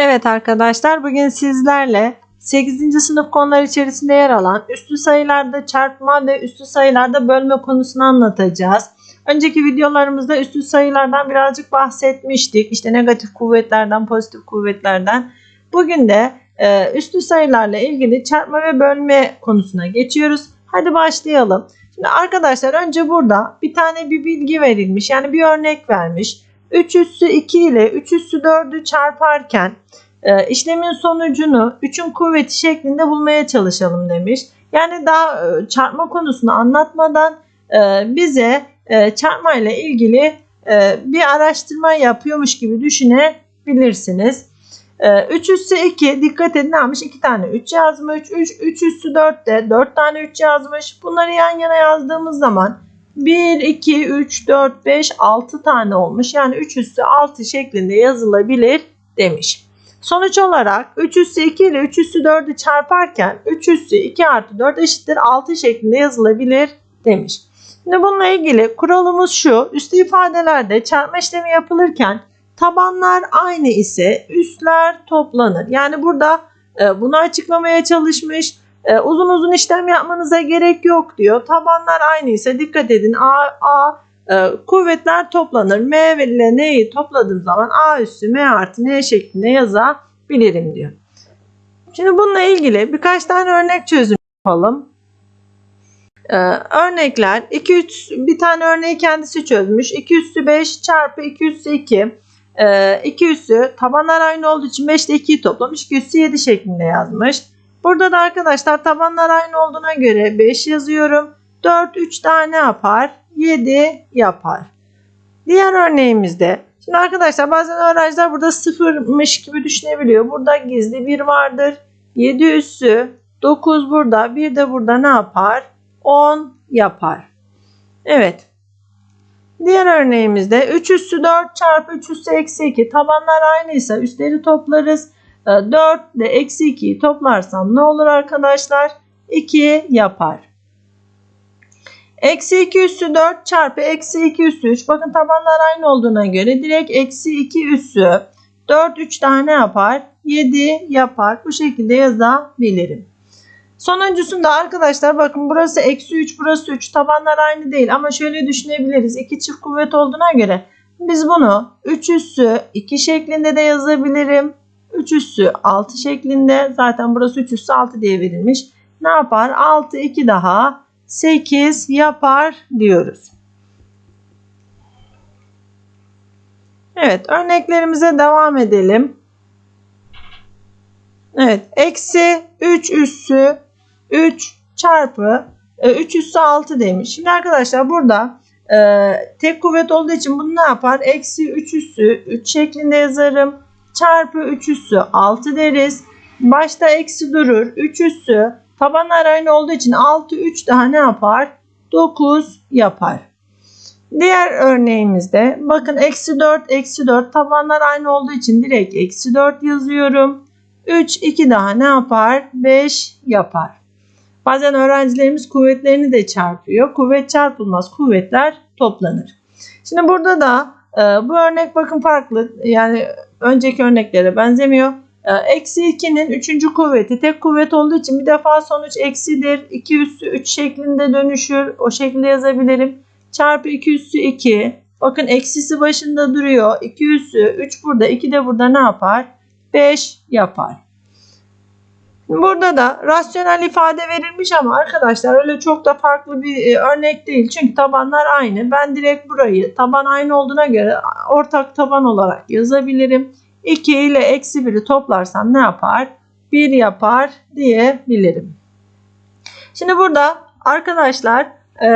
Evet arkadaşlar bugün sizlerle 8. sınıf konular içerisinde yer alan üstü sayılarda çarpma ve üstü sayılarda bölme konusunu anlatacağız. Önceki videolarımızda üstü sayılardan birazcık bahsetmiştik. İşte negatif kuvvetlerden, pozitif kuvvetlerden. Bugün de e, üstü sayılarla ilgili çarpma ve bölme konusuna geçiyoruz. Hadi başlayalım. Şimdi arkadaşlar önce burada bir tane bir bilgi verilmiş. Yani bir örnek vermiş. 3 üssü 2 ile 3 üssü 4'ü çarparken e, işlemin sonucunu 3'ün kuvveti şeklinde bulmaya çalışalım demiş. Yani daha e, çarpma konusunu anlatmadan e, bize çarpma ile ilgili bir araştırma yapıyormuş gibi düşünebilirsiniz. E, 3 üssü 2 dikkat edin ne yapmış? 2 tane 3 yazmış. 3, 3 üssü 4 de 4 tane 3 yazmış. Bunları yan yana yazdığımız zaman 1, 2, 3, 4, 5, 6 tane olmuş. Yani 3 üssü 6 şeklinde yazılabilir demiş. Sonuç olarak 3 üssü 2 ile 3 üssü 4'ü çarparken 3 üssü 2 artı 4 eşittir 6 şeklinde yazılabilir demiş. Şimdi bununla ilgili kuralımız şu. Üstü ifadelerde çarpma işlemi yapılırken tabanlar aynı ise üstler toplanır. Yani burada e, bunu açıklamaya çalışmış. E, uzun uzun işlem yapmanıza gerek yok diyor. Tabanlar aynı ise dikkat edin A, A e, kuvvetler toplanır. M ile N'yi topladığım zaman A üssü M artı N şeklinde yazabilirim diyor. Şimdi bununla ilgili birkaç tane örnek çözüm yapalım. Ee, örnekler 2 3 bir tane örneği kendisi çözmüş. 2 üssü 5 çarpı 2 üssü 2. Ee, 2 üssü tabanlar aynı olduğu için 5 ile 2'yi toplamış. 2 üssü 7 şeklinde yazmış. Burada da arkadaşlar tabanlar aynı olduğuna göre 5 yazıyorum. 4 3 tane yapar. 7 yapar. Diğer örneğimizde şimdi arkadaşlar bazen öğrenciler burada sıfırmış gibi düşünebiliyor. Burada gizli 1 vardır. 7 üssü 9 burada. Bir de burada ne yapar? 10 yapar. Evet. Diğer örneğimizde 3 üssü 4 çarpı 3 üssü eksi 2. Tabanlar aynıysa üstleri toplarız. 4 ile eksi 2'yi toplarsam ne olur arkadaşlar? 2 yapar. Eksi 2 üssü 4 çarpı eksi 2 üssü 3. Bakın tabanlar aynı olduğuna göre direkt eksi 2 üssü 4 3 tane yapar. 7 yapar. Bu şekilde yazabilirim. Sonuncusunda arkadaşlar bakın burası eksi 3 burası 3 tabanlar aynı değil ama şöyle düşünebiliriz. 2 çift kuvvet olduğuna göre biz bunu 3 üssü 2 şeklinde de yazabilirim. 3 üssü 6 şeklinde zaten burası 3 üssü 6 diye verilmiş. Ne yapar? 6 2 daha 8 yapar diyoruz. Evet örneklerimize devam edelim. Evet eksi 3 üssü 3 çarpı 3 üssü 6 demiş. Şimdi arkadaşlar burada e, tek kuvvet olduğu için bunu ne yapar? Eksi 3 üssü 3 şeklinde yazarım. Çarpı 3 üssü 6 deriz. Başta eksi durur. 3 üssü tabanlar aynı olduğu için 6 3 daha ne yapar? 9 yapar. Diğer örneğimizde bakın eksi 4 eksi 4 tabanlar aynı olduğu için direkt eksi 4 yazıyorum. 3 2 daha ne yapar? 5 yapar. Bazen öğrencilerimiz kuvvetlerini de çarpıyor. Kuvvet çarpılmaz kuvvetler toplanır. Şimdi burada da e, bu örnek bakın farklı. Yani önceki örneklere benzemiyor. E, eksi 2'nin 3. kuvveti tek kuvvet olduğu için bir defa sonuç eksidir. 2 üssü 3 şeklinde dönüşür. O şekilde yazabilirim. Çarpı 2 üssü 2. Bakın eksisi başında duruyor. 2 üssü 3 burada 2 de burada ne yapar? 5 yapar. Burada da rasyonel ifade verilmiş ama arkadaşlar öyle çok da farklı bir e, örnek değil. Çünkü tabanlar aynı. Ben direkt burayı taban aynı olduğuna göre ortak taban olarak yazabilirim. 2 ile eksi 1'i toplarsam ne yapar? 1 yapar diyebilirim. Şimdi burada arkadaşlar e,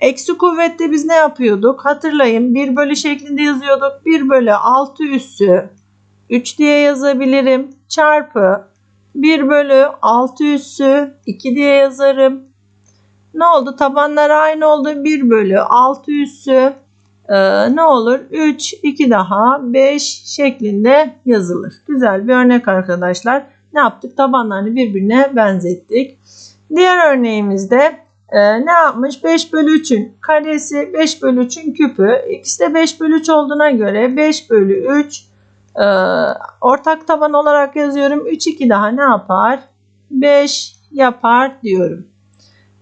eksi kuvvette biz ne yapıyorduk? Hatırlayın 1 bölü şeklinde yazıyorduk. 1 bölü 6 üssü 3 diye yazabilirim. Çarpı 1 bölü 6 üssü 2 diye yazarım. Ne oldu? Tabanlar aynı oldu. 1 bölü 6 üssü ee, ne olur? 3, 2 daha 5 şeklinde yazılır. Güzel bir örnek arkadaşlar. Ne yaptık? Tabanlarını birbirine benzettik. Diğer örneğimizde e, ne yapmış? 5 bölü 3'ün karesi 5 bölü 3'ün küpü. İkisi de 5 bölü 3 olduğuna göre 5 bölü 3 e, Ee, ortak taban olarak yazıyorum. 3 2 daha ne yapar? 5 yapar diyorum.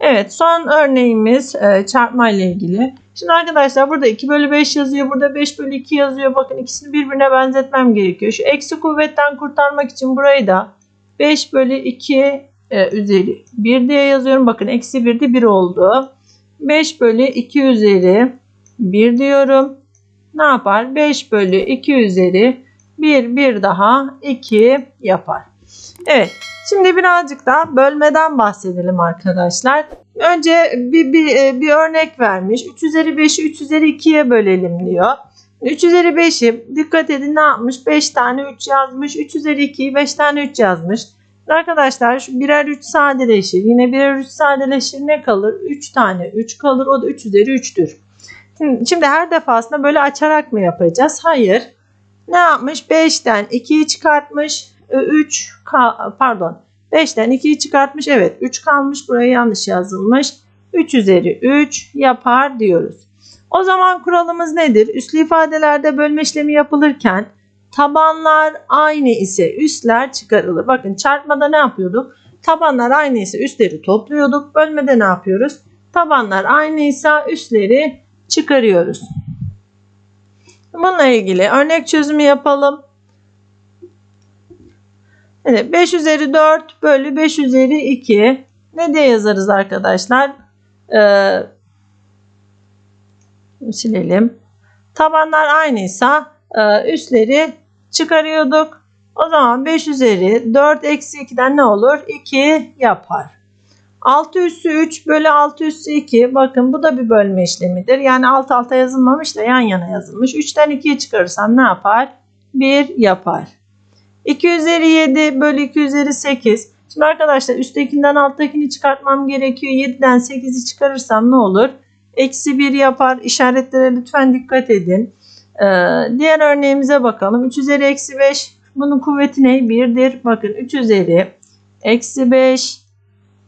Evet son örneğimiz e, çarpma ile ilgili. Şimdi arkadaşlar burada 2 bölü 5 yazıyor. Burada 5 bölü 2 yazıyor. Bakın ikisini birbirine benzetmem gerekiyor. Şu eksi kuvvetten kurtarmak için burayı da 5 bölü 2 e, üzeri 1 diye yazıyorum. Bakın eksi 1'de 1 oldu. 5 bölü 2 üzeri 1 diyorum. Ne yapar? 5 bölü 2 üzeri 1 bir daha 2 yapar. Evet. Şimdi birazcık daha bölmeden bahsedelim arkadaşlar. Önce bir, bir, e, bir örnek vermiş. 3 üzeri 5'i 3 üzeri 2'ye bölelim diyor. 3 üzeri 5'i dikkat edin ne yapmış? 5 tane 3 yazmış. 3 üzeri 2'yi 5 tane 3 yazmış. Arkadaşlar şu birer 3 sadeleşir. Yine birer 3 sadeleşir ne kalır? 3 tane 3 kalır. O da 3 üzeri 3'tür. Şimdi, şimdi her defasında böyle açarak mı yapacağız? Hayır. Ne yapmış? 5'ten 2'yi çıkartmış. 3 pardon 5'ten 2'yi çıkartmış. Evet 3 kalmış. Buraya yanlış yazılmış. 3 üzeri 3 yapar diyoruz. O zaman kuralımız nedir? Üslü ifadelerde bölme işlemi yapılırken tabanlar aynı ise üstler çıkarılır. Bakın çarpmada ne yapıyorduk? Tabanlar aynı ise üstleri topluyorduk. Bölmede ne yapıyoruz? Tabanlar aynıysa üstleri çıkarıyoruz. Bununla ilgili örnek çözümü yapalım. Evet, 5 üzeri 4 bölü 5 üzeri 2 ne diye yazarız arkadaşlar? Ee, silelim. Tabanlar aynıysa e, üstleri çıkarıyorduk. O zaman 5 üzeri 4 eksi 2'den ne olur? 2 yapar. 6 üssü 3 bölü 6 üssü 2. Bakın bu da bir bölme işlemidir. Yani alt alta yazılmamış da yan yana yazılmış. 3'ten 2'yi çıkarırsam ne yapar? 1 yapar. 2 üzeri 7 bölü 2 üzeri 8. Şimdi arkadaşlar üsttekinden alttakini çıkartmam gerekiyor. 7'den 8'i çıkarırsam ne olur? Eksi 1 yapar. İşaretlere lütfen dikkat edin. Ee, diğer örneğimize bakalım. 3 üzeri eksi 5. Bunun kuvveti ne? 1'dir. Bakın 3 üzeri eksi 5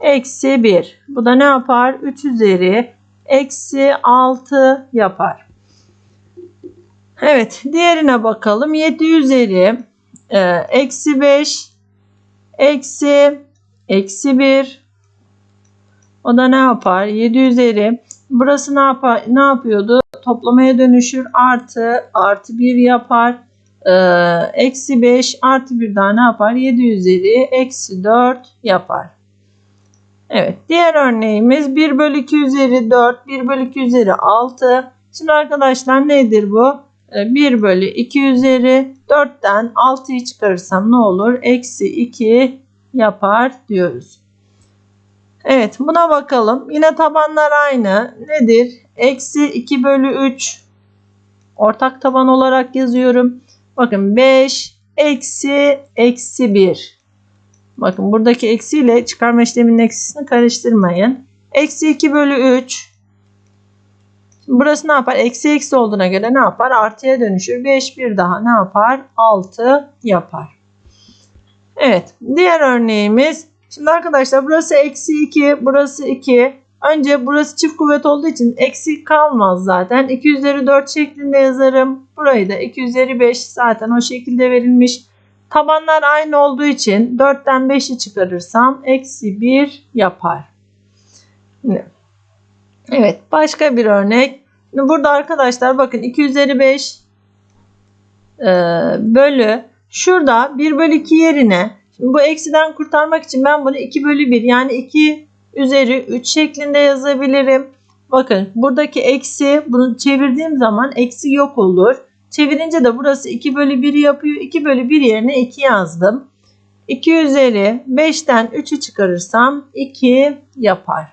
eksi 1. Bu da ne yapar? 3 üzeri eksi 6 yapar. Evet diğerine bakalım. 7 üzeri e, eksi 5 eksi eksi 1 o da ne yapar? 7 üzeri burası ne yapar? Ne yapıyordu? Toplamaya dönüşür artı artı 1 yapar. Ee, eksi 5 artı 1 daha ne yapar? 7 üzeri eksi 4 yapar. Evet diğer örneğimiz 1 bölü 2 üzeri 4 1 bölü 2 üzeri 6. Şimdi arkadaşlar nedir bu? 1 ee, bölü 2 üzeri 4'ten 6'yı çıkarırsam ne olur? Eksi 2 yapar diyoruz. Evet buna bakalım. Yine tabanlar aynı. Nedir? Eksi 2 bölü 3 ortak taban olarak yazıyorum. Bakın 5 eksi eksi 1. Bakın buradaki eksiyle çıkarma işleminin eksisini karıştırmayın. Eksi 2 bölü 3. Burası ne yapar? Eksi eksi olduğuna göre ne yapar? Artıya dönüşür. 5 bir daha ne yapar? 6 yapar. Evet. Diğer örneğimiz. Şimdi arkadaşlar burası eksi 2. Burası 2. Önce burası çift kuvvet olduğu için eksi kalmaz zaten. 2 üzeri 4 şeklinde yazarım. Burayı da 2 üzeri 5 zaten o şekilde verilmiş. Tabanlar aynı olduğu için 4'ten 5'i çıkarırsam eksi 1 yapar. Evet başka bir örnek. Burada arkadaşlar bakın 2 üzeri 5 e, bölü şurada 1 bölü 2 yerine şimdi bu eksiden kurtarmak için ben bunu 2 bölü 1 yani 2 üzeri 3 şeklinde yazabilirim. Bakın buradaki eksi bunu çevirdiğim zaman eksi yok olur. Çevirince de burası 2 bölü 1 yapıyor. 2 bölü 1 yerine 2 yazdım. 2 üzeri 5'ten 3'ü çıkarırsam 2 yapar.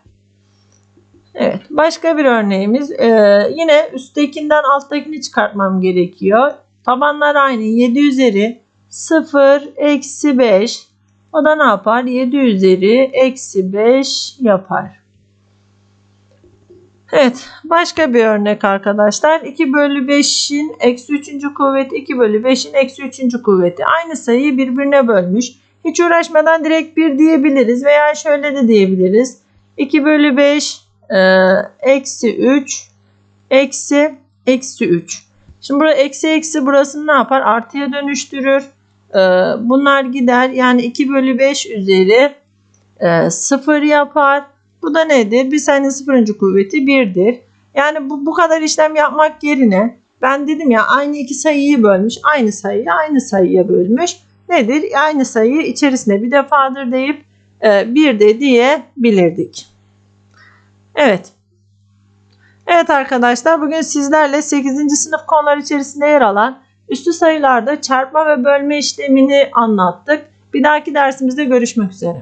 Evet başka bir örneğimiz ee, yine üsttekinden alttakini çıkartmam gerekiyor. Tabanlar aynı 7 üzeri 0 eksi 5 o da ne yapar? 7 üzeri eksi 5 yapar. Evet başka bir örnek arkadaşlar. 2 bölü 5'in eksi 3. kuvveti 2 bölü 5'in eksi 3. kuvveti. Aynı sayıyı birbirine bölmüş. Hiç uğraşmadan direkt 1 diyebiliriz veya şöyle de diyebiliriz. 2 bölü 5 e, eksi 3 eksi eksi 3. Şimdi burada eksi eksi burasını ne yapar? Artıya dönüştürür. Ee, bunlar gider. Yani 2 bölü 5 üzeri e, 0 yapar. Bu da nedir? Bir sayının sıfırıncı kuvveti 1'dir. Yani bu, bu kadar işlem yapmak yerine ben dedim ya aynı iki sayıyı bölmüş. Aynı sayıyı aynı sayıya bölmüş. Nedir? Aynı sayı içerisinde bir defadır deyip e, bir de diyebilirdik. Evet. Evet arkadaşlar bugün sizlerle 8. sınıf konular içerisinde yer alan üstü sayılarda çarpma ve bölme işlemini anlattık. Bir dahaki dersimizde görüşmek üzere.